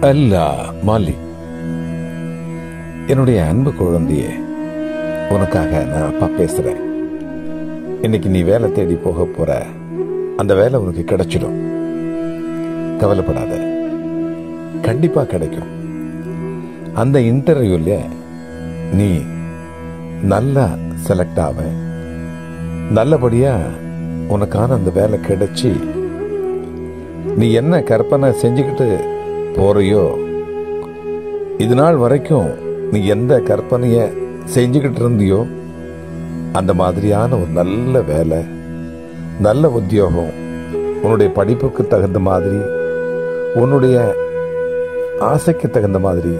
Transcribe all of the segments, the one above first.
அல்ல மாலி. என்னுடைய அன்பு குழந்தையே உனக்காக நான் அப்பா பேசுறேன். இன்னைக்கு நீ வேலை தேடி போக போற அந்த வேலை உனக்கு கிடைச்சிடும். கவலைப்படாத. கண்டிப்பா கிடைக்கும். அந்த இன்டர்வியூல நீ நல்லா செலக்ட் ஆவ. நல்லபடியா உனக்கான அந்த வேலை கிடைச்சி நீ என்ன கற்பனை செஞ்சுக்கிட்டு போறியோ? இது நாள் வரைக்கும் நீ எந்த கற்பனையை செஞ்சுக்கிட்டு இருந்தியோ அந்த மாதிரியான ஒரு நல்ல வேலை நல்ல உத்தியோகம் உன்னுடைய படிப்புக்கு தகுந்த மாதிரி உன்னுடைய ஆசைக்கு தகுந்த மாதிரி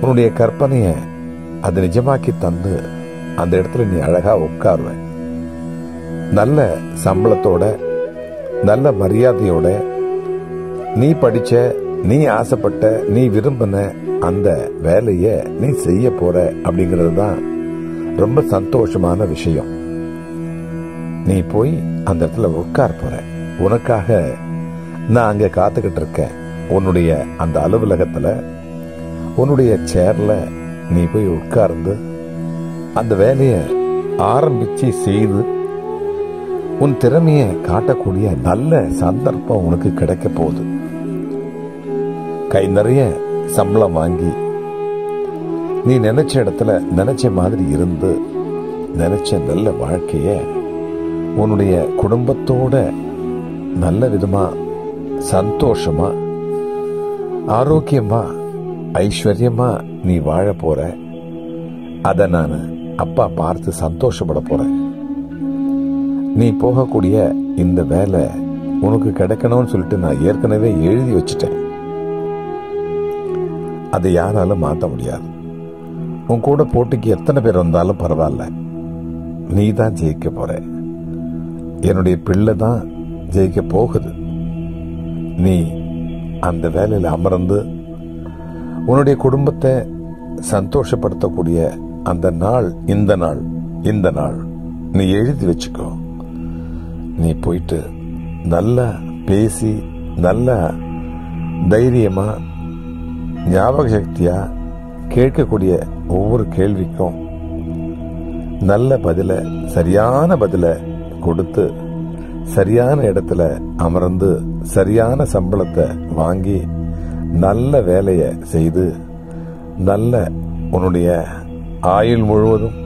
உன்னுடைய கற்பனையை அதை நிஜமாக்கி தந்து அந்த இடத்துல நீ அழகாக உட்காருவ. நல்ல சம்பளத்தோட நல்ல மரியாதையோட நீ படித்த நீ ஆசைப்பட்ட நீ விரும்பின அந்த வேலைய நீ செய்ய போற அப்படிங்கிறது தான் ரொம்ப சந்தோஷமான விஷயம். நீ போய் அந்த இடத்துல உட்கார் போற. உனக்காக நான் அங்கே காத்துக்கிட்டு இருக்கேன். உன்னுடைய அந்த அலுவலகத்தில் உன்னுடைய சேர்ல நீ போய் உட்கார்ந்து அந்த வேலையை ஆரம்பிச்சு செய்து உன் திறமையை காட்டக்கூடிய நல்ல சந்தர்ப்பம் உனக்கு கிடைக்க போகுது. கை நிறைய சம்பளம் வாங்கி நீ நினைச்ச இடத்துல நினைச்ச மாதிரி இருந்து நினைச்ச நல்ல வாழ்க்கைய உன்னுடைய குடும்பத்தோட நல்ல விதமா சந்தோஷமா ஆரோக்கியமா ஐஸ்வர்யமா நீ வாழ போற அதை நான் அப்பா பார்த்து சந்தோஷப்பட போறேன் நீ போகக்கூடிய இந்த வேலை உனக்கு கிடைக்கணும்னு சொல்லிட்டு நான் ஏற்கனவே எழுதி வச்சுட்டேன். அதை யாராலும் மாற்ற முடியாது. உன் கூட போட்டிக்கு எத்தனை பேர் வந்தாலும் பரவாயில்ல. நீ தான் ஜெயிக்க போற. என்னுடைய பிள்ளை தான் ஜெயிக்க போகுது. நீ அந்த வேலையில் அமர்ந்து உன்னுடைய குடும்பத்தை சந்தோஷப்படுத்தக்கூடிய அந்த நாள் இந்த நாள் இந்த நாள் நீ எழுதி வச்சுக்கோ. நீ போயிட்டு நல்லா பேசி நல்லா தைரியமாக ஞாபக சக்தியாக கேட்கக்கூடிய ஒவ்வொரு கேள்விக்கும் நல்ல பதிலை சரியான பதிலை கொடுத்து சரியான இடத்துல அமர்ந்து சரியான சம்பளத்தை வாங்கி நல்ல வேலையை செய்து நல்ல உன்னுடைய ஆயுள் முழுவதும்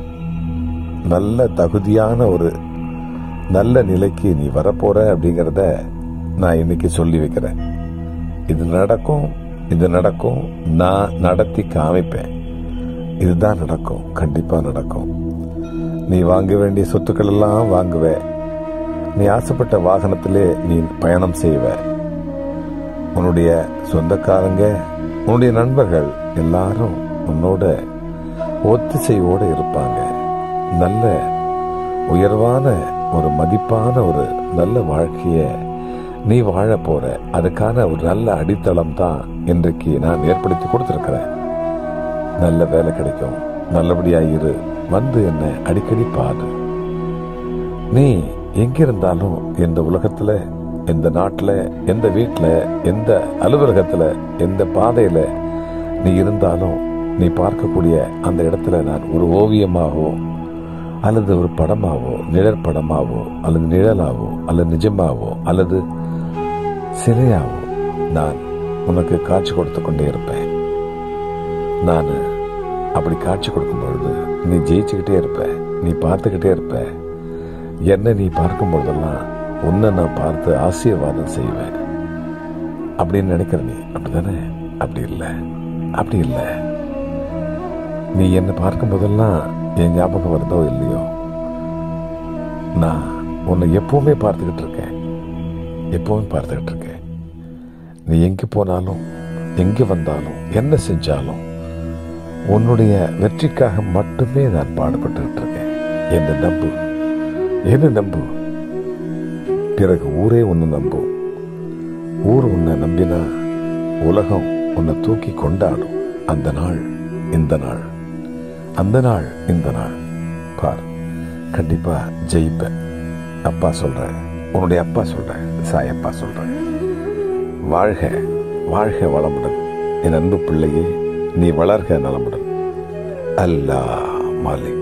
நல்ல தகுதியான ஒரு நல்ல நிலைக்கு நீ வரப்போற அப்படிங்கிறத நான் இன்னைக்கு சொல்லி வைக்கிறேன். இது நடக்கும் இது நடக்கும். நான் நடத்தி காமிப்பேன். இதுதான் நடக்கும். கண்டிப்பாக நடக்கும். நீ வாங்க வேண்டிய சொத்துக்கள் எல்லாம் வாங்குவ. நீ ஆசைப்பட்ட வாகனத்திலே நீ பயணம் செய்வ. உன்னுடைய சொந்தக்காரங்க உன்னுடைய நண்பர்கள் எல்லாரும் உன்னோட ஒத்திசைவோடு இருப்பாங்க. நல்ல உயர்வான ஒரு மதிப்பான ஒரு நல்ல வாழ்க்கையை நீ வாழ போற. அதுக்கான ஒரு நல்ல அடித்தளம் தான் இன்றைக்கு நான் ஏற்படுத்தி கொடுத்திருக்கிறேன். நல்ல வேலை கிடைக்கும். நல்லபடியா இரு. வந்து என்ன அடிக்கடி பாரு. நீ எங்கிருந்தாலும் எந்த உலகத்துல எந்த நாட்டில் எந்த வீட்டில் எந்த அலுவலகத்தில் எந்த பாதையில் நீ இருந்தாலும் நீ பார்க்கக்கூடிய அந்த இடத்துல நான் ஒரு ஓவியமாகவோ அல்லது ஒரு படமாவோ நிழற்படமாவோ அல்லது நிழலாகவோ அல்லது நிஜமாவோ அல்லது சிலையாவோ நான் உனக்கு காட்சி கொடுத்து கொண்டே இருப்பேன். நான் அப்படி காட்சி கொடுக்கும் பொழுது நீ ஜெயிச்சுக்கிட்டே இருப்ப நீ பார்த்துக்கிட்டே இருப்ப. என்ன நீ பார்க்கும் பொழுதெல்லாம் உன்னை நான் பார்த்து ஆசீர்வாதம் செய்வேன். அப்படின்னு நினைக்கிற நீ அப்படிதானே? அப்படி இல்லை. அப்படி இல்லை. நீ என்னை பார்க்கும் போதெல்லாம் என் ஞாபகம் வருதோ இல்லையோ? நான் உன்னை எப்பவுமே பார்த்துக்கிட்டு இருக்கேன். எப்பவும் பார்த்துக்கிட்டு இருக்கேன் நீ எங்கே போனாலும் எங்கே வந்தாலும் என்ன செஞ்சாலும் உன்னுடைய வெற்றிக்காக மட்டுமே நான் பாடுபட்டுக்கிட்டு இருக்கேன் என்ன நம்பு. என்ன நம்பு. பிறகு ஊரே ஒன்று நம்பும் ஊர் உன்னை நம்பினா உலகம் உன்னை தூக்கி கொண்டாடும். அந்த நாள் இந்த நாள். அந்த நாள் இந்த நாள். பார் கண்டிப்பா ஜெயிப்பேன். அப்பா சொல்றேன் உன்னுடைய அப்பா சொல்கிறேன் சாயப்பா சொல்கிறேன் வாழ்க வாழ்க வளமுடன். என் அன்பு பிள்ளையே நீ வளர்க நலமுடன். அல்லா மாலிக்.